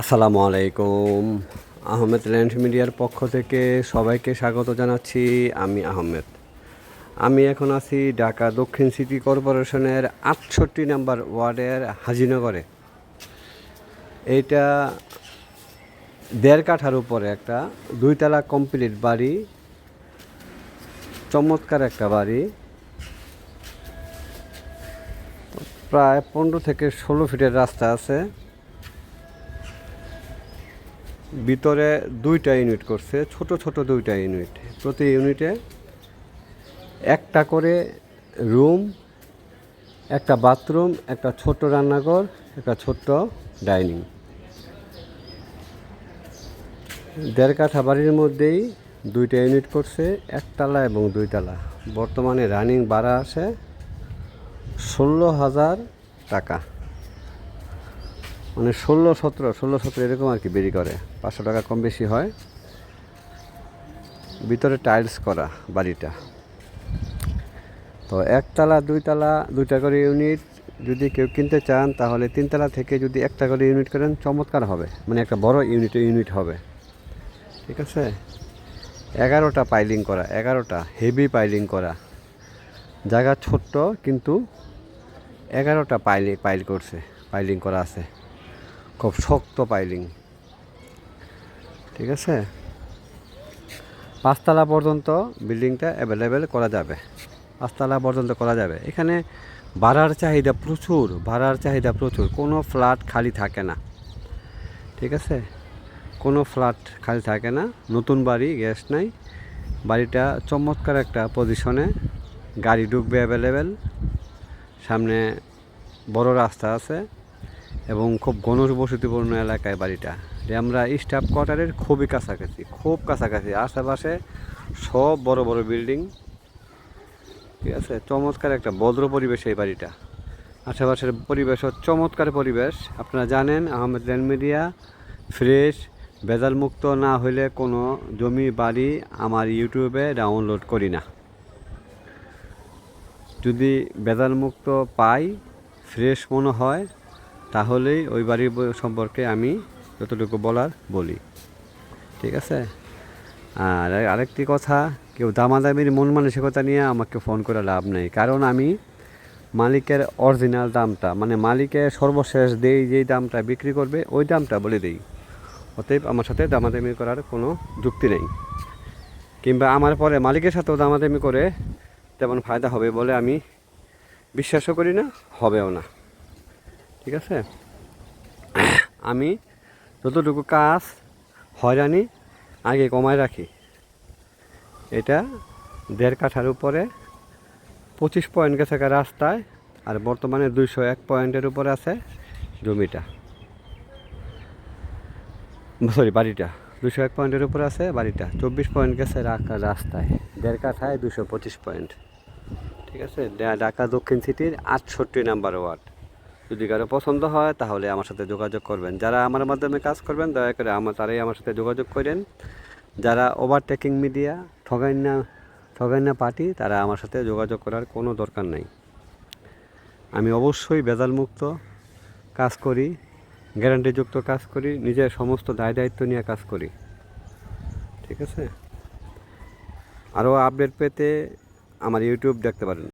আসসালামু আলাইকুম। আহমেদ ল্যান্ড মিডিয়ার পক্ষ থেকে সবাইকে স্বাগত জানাচ্ছি। আমি আহমেদ। আমি এখন আছি ঢাকা দক্ষিণ সিটি কর্পোরেশনের আটষট্টি নাম্বার ওয়ার্ডের হাজিনগরে। এইটা দেড় কাঠার উপরে একটা, দুইতলা কমপ্লিট বাড়ি, চমৎকার একটা বাড়ি। প্রায় পনেরো থেকে ষোলো ফিটের রাস্তা আছে। ভিতরে দুইটা ইউনিট করছে, ছোট ছোট দুইটা ইউনিট প্রতি ইউনিটে একটা করে রুম একটা বাথরুম একটা ছোট্ট রান্নাঘর, একটা ছোট্ট ডাইনিং দেড় কাঠা বাড়ির মধ্যেই দুইটা ইউনিট করছে একতলা এবং দুইতলা বর্তমানে রানিং ভাড়া আছে ষোলো হাজার টাকা। মানে ষোলো সতেরো ষোলো সতেরো এরকম আর কি বেরি করে। পাঁচশো টাকা কম বেশি হয়। ভিতরে টাইলস করা বাড়িটা। তো একতলা, দুইতলা, দুইটা করে ইউনিট যদি কেউ কিনতে চান, তাহলে তিনতলা থেকে যদি একটা করে ইউনিট করেন, চমৎকার হবে। মানে একটা বড় ইউনিট ইউনিট হবে। ঠিক আছে? এগারোটা পাইলিং করা, এগারোটা হেভি পাইলিং করা। জায়গা ছোট্ট, কিন্তু এগারোটা পাইলি পাইল করছে পাইলিং করা আছে। খুব শক্ত পাইলিং। ঠিক আছে? পাঁচতলা পর্যন্ত বিল্ডিংটা অ্যাভেলেবেল করা যাবে। পাঁচতলা পর্যন্ত করা যাবে। এখানে ভাড়ার চাহিদা প্রচুর, ভাড়ার চাহিদা প্রচুর। কোনো ফ্ল্যাট খালি থাকে না। ঠিক আছে? কোনো ফ্ল্যাট খালি থাকে না। নতুন বাড়ি, গ্যাস নাই। বাড়িটা চমৎকার একটা পজিশনে গাড়ি ঢুকবে অ্যাভেলেবেল সামনে বড় রাস্তা আছে। এবং খুব ঘনবসতিপূর্ণ এলাকায় বাড়িটা, যে আমরা স্টাফ কোয়ার্টারের খুবই কাছাকাছি, খুব কাছাকাছি। আশেপাশে সব বড় বড় বিল্ডিং। ঠিক আছে? চমৎকার একটা ভদ্র পরিবেশ এই বাড়িটা। আশেপাশের পরিবেশও চমৎকার পরিবেশ। আপনারা জানেন, আহমেদ ল্যান্ড মিডিয়া, ফ্রেশ ভেজাল মুক্ত না হইলে কোনো জমি, বাড়ি আমার ইউটিউবে ডাউনলোড করি না। যদি ভেজাল মুক্ত পাই, ফ্রেশ মনে হয় তাহলেই ওই বাড়ির সম্পর্কে আমি যতটুকু বলার বলি। ঠিক আছে? আর আরেকটি কথা, কেউ দামাদামির মন মানসিকতা নিয়ে আমাকে ফোন করে লাভ নেই। কারণ আমি মালিকের অরিজিনাল দামটা মানে মালিকের সর্বশেষ দেই যেই দামটা বিক্রি করবে, ওই দামটা বলে দিই। অতএব আমার সাথে দামাদামি করার কোনো যুক্তি নেই। কিংবা আমার পরে মালিকের সাথেও দামাদামি করে তেমন ফায়দা হবে বলে আমি বিশ্বাসও করি না, হবেও না। ঠিক আছে? আমি যতটুকু কাজ হয়রানি, আগে কমায় রাখি। এটা দেড় কাঠার উপরে, পঁচিশ পয়েন্ট গা রাস্তায়, আর বর্তমানে দুইশো এক পয়েন্টের উপরে আছে জমিটা। সরি, বাড়িটা। দুশো এক পয়েন্টের উপরে আছে বাড়িটা। চব্বিশ পয়েন্ট গেছে রাস্তায়। দেড় কাঠায় দুশো পঁচিশ পয়েন্ট। ঠিক আছে? ঢাকা দক্ষিণ সিটির আটষট্টি নাম্বার ওয়ার্ড। যদি কারও পছন্দ হয়, তাহলে আমার সাথে যোগাযোগ করবেন। যারা আমার মাধ্যমে কাজ করবেন, দয়া করে আমার, তারাই আমার সাথে যোগাযোগ করেন। যারা ওভারটেকিং মিডিয়া ঠগাইনা ঠগাইনা পার্টি তারা আমার সাথে যোগাযোগ করার কোনো দরকার নেই। আমি অবশ্যই বেজাল মুক্ত কাজ করি, গ্যারান্টিযুক্ত কাজ করি, নিজের সমস্ত দায় দায়িত্ব নিয়ে কাজ করি। ঠিক আছে? আরও আপডেট পেতে আমার ইউটিউব দেখতে পারেন।